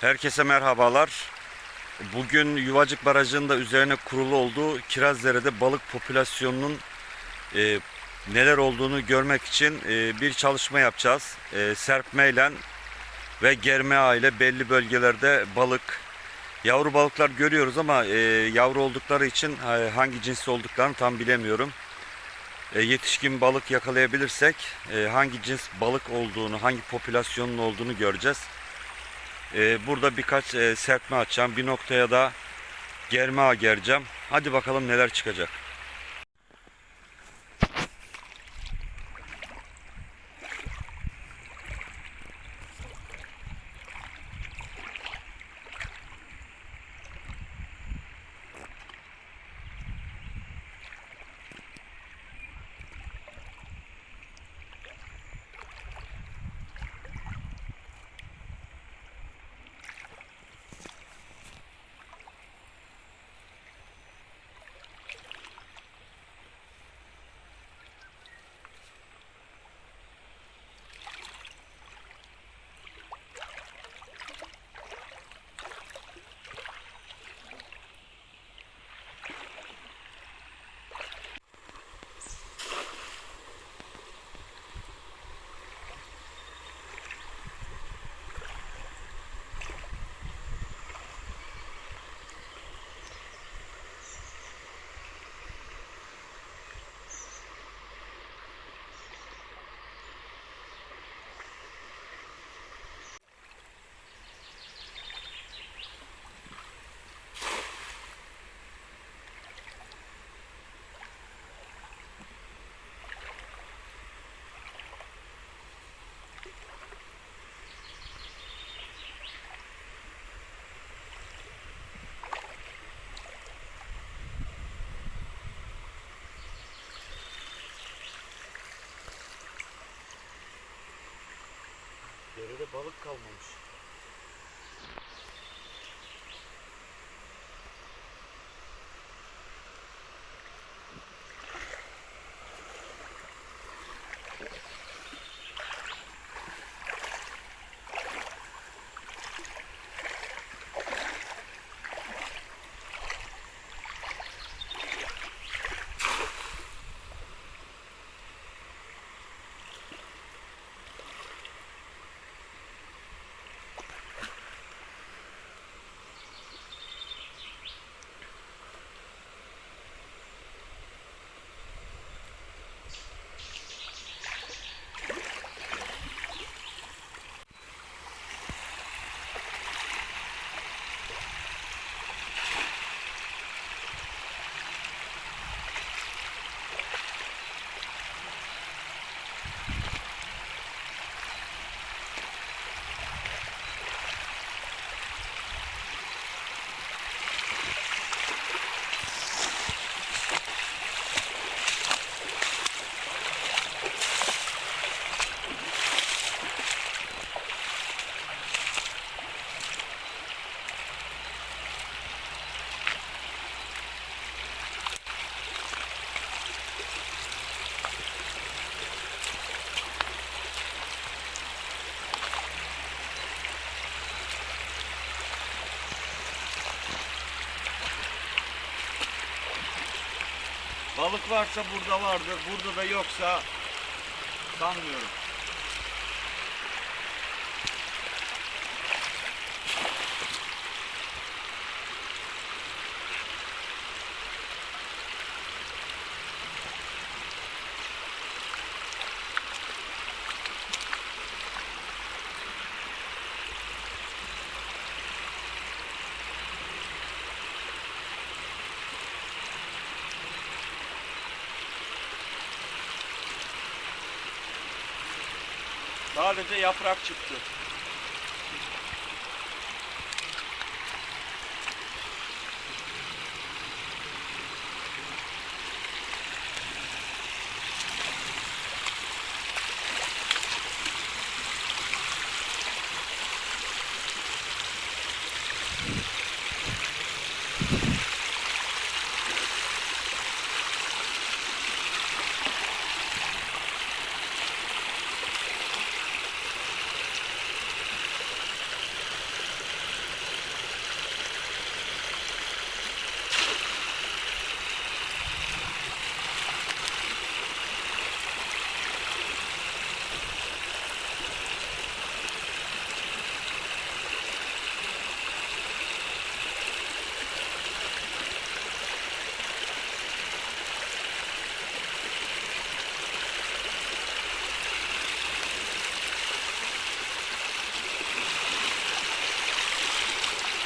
Herkese merhabalar. Bugün Yuvacık Barajı'nın da üzerine kurulu olduğu Kirazdere'de balık popülasyonunun e, neler olduğunu görmek için e, bir çalışma yapacağız. E, serpmeyle ve germe ile belli bölgelerde balık, yavru balıklar görüyoruz ama e, yavru oldukları için e, hangi cinsi olduklarını tam bilemiyorum. E, yetişkin balık yakalayabilirsek e, hangi cins balık olduğunu, hangi popülasyonun olduğunu göreceğiz. Ee, burada birkaç e, serpme açacağım. Bir noktaya da germe gereceğim. Hadi bakalım neler çıkacak. Balık kalmamış. Balık varsa burada vardır. Burada da yoksa sanmıyorum. Sadece yaprak çıktı.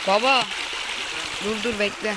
Baba. Dur dur bekle.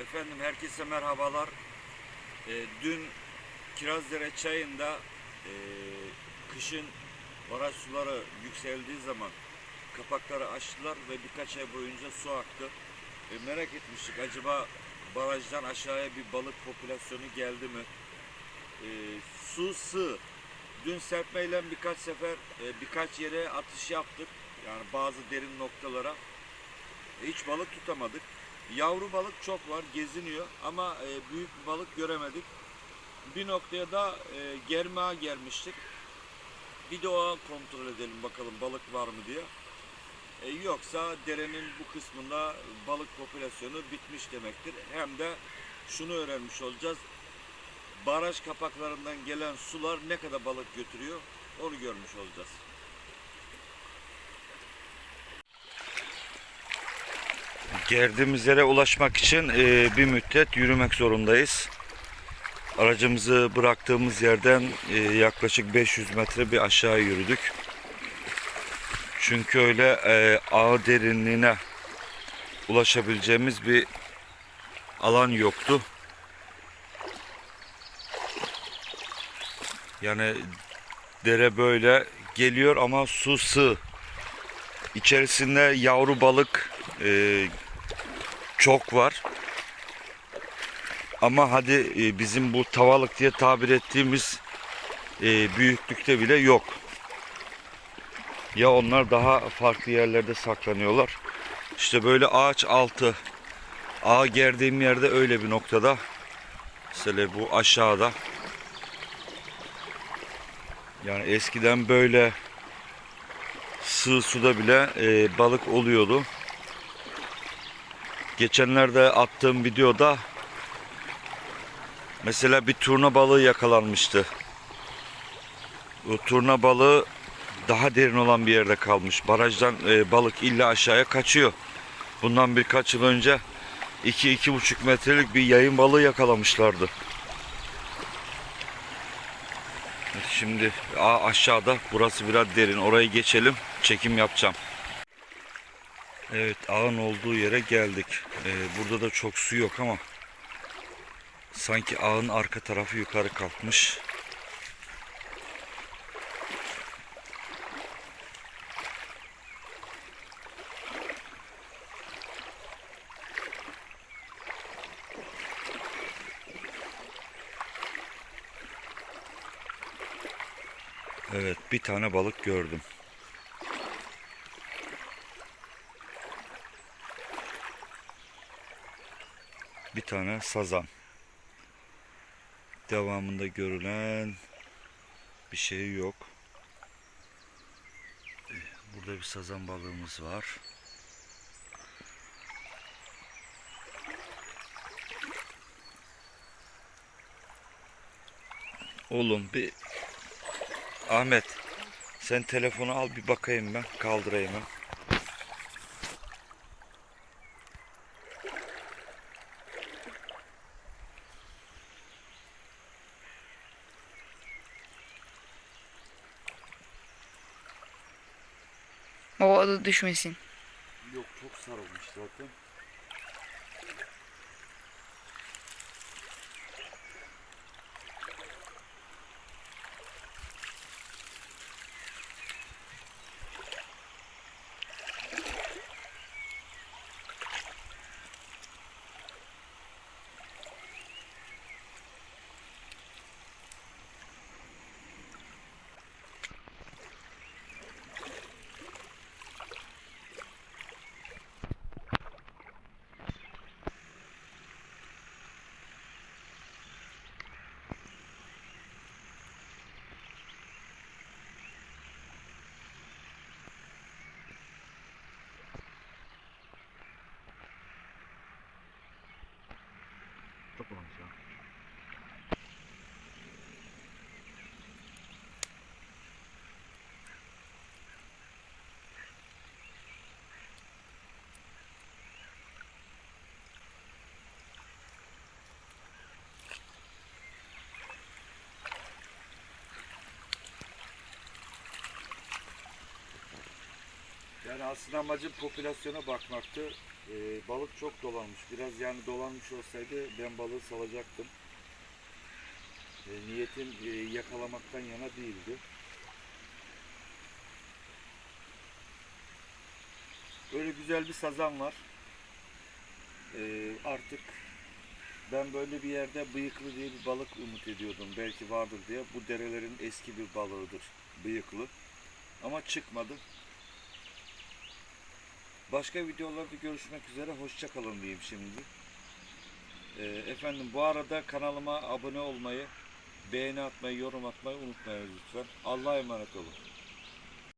Efendim herkese merhabalar. Ee, dün Kirazdere çayında e, kışın baraj suları yükseldiği zaman kapakları açtılar ve birkaç ay boyunca su aktı. E, merak etmiştik acaba barajdan aşağıya bir balık popülasyonu geldi mi? E, su sığ. Dün serpmeyle birkaç sefer e, birkaç yere atış yaptık. Yani bazı derin noktalara. E, hiç balık tutamadık. Yavru balık çok var, geziniyor ama e, büyük bir balık göremedik. Bir noktaya da e, germağa gelmiştik. Bir de o kontrol edelim bakalım balık var mı diye. E, yoksa derenin bu kısmında balık popülasyonu bitmiş demektir. Hem de şunu öğrenmiş olacağız. Baraj kapaklarından gelen sular ne kadar balık götürüyor onu görmüş olacağız. Geldiğimiz yere ulaşmak için e, bir müddet yürümek zorundayız. Aracımızı bıraktığımız yerden e, yaklaşık 500 metre bir aşağı yürüdük. Çünkü öyle e, ağ derinliğine ulaşabileceğimiz bir alan yoktu. Yani dere böyle geliyor ama su sığ. İçerisinde yavru balık e, çok var. Ama hadi e, bizim bu tavalık diye tabir ettiğimiz e, büyüklükte bile yok. Ya onlar daha farklı yerlerde saklanıyorlar. İşte böyle ağaç altı ağa gerdiğim yerde öyle bir noktada. Mesela bu aşağıda. Yani eskiden böyle sığ suda bile e, balık oluyordu. Geçenlerde attığım videoda mesela bir turna balığı yakalanmıştı. O turna balığı daha derin olan bir yerde kalmış. Barajdan e, balık illa aşağıya kaçıyor. Bundan birkaç yıl önce 2-2,5 metrelik bir yayın balığı yakalamışlardı. Şimdi aşağıda burası biraz derin. Orayı geçelim. Çekim yapacağım. Evet ağın olduğu yere geldik. Ee, burada da çok su yok ama sanki ağın arka tarafı yukarı kalkmış. Evet bir tane balık gördüm. bir tane sazan. Devamında görülen bir şey yok. Burada bir sazan balığımız var. Oğlum bir Ahmet sen telefonu al bir bakayım ben kaldırayım ben. O düşmesin. Yok çok sarılmış zaten. Toplamış ya. Yani aslında amacım popülasyona bakmaktı. Ee, balık çok dolanmış. Biraz yani dolanmış olsaydı ben balığı salacaktım. Ee, niyetim e, yakalamaktan yana değildi. Böyle güzel bir sazan var. Ee, artık ben böyle bir yerde bıyıklı diye bir balık umut ediyordum. Belki vardır diye. Bu derelerin eski bir balığıdır. Bıyıklı. Ama çıkmadı. Başka videolarda görüşmek üzere. Hoşça kalın diyeyim şimdi. Ee, efendim bu arada kanalıma abone olmayı, beğeni atmayı, yorum atmayı unutmayın lütfen. Allah'a emanet olun.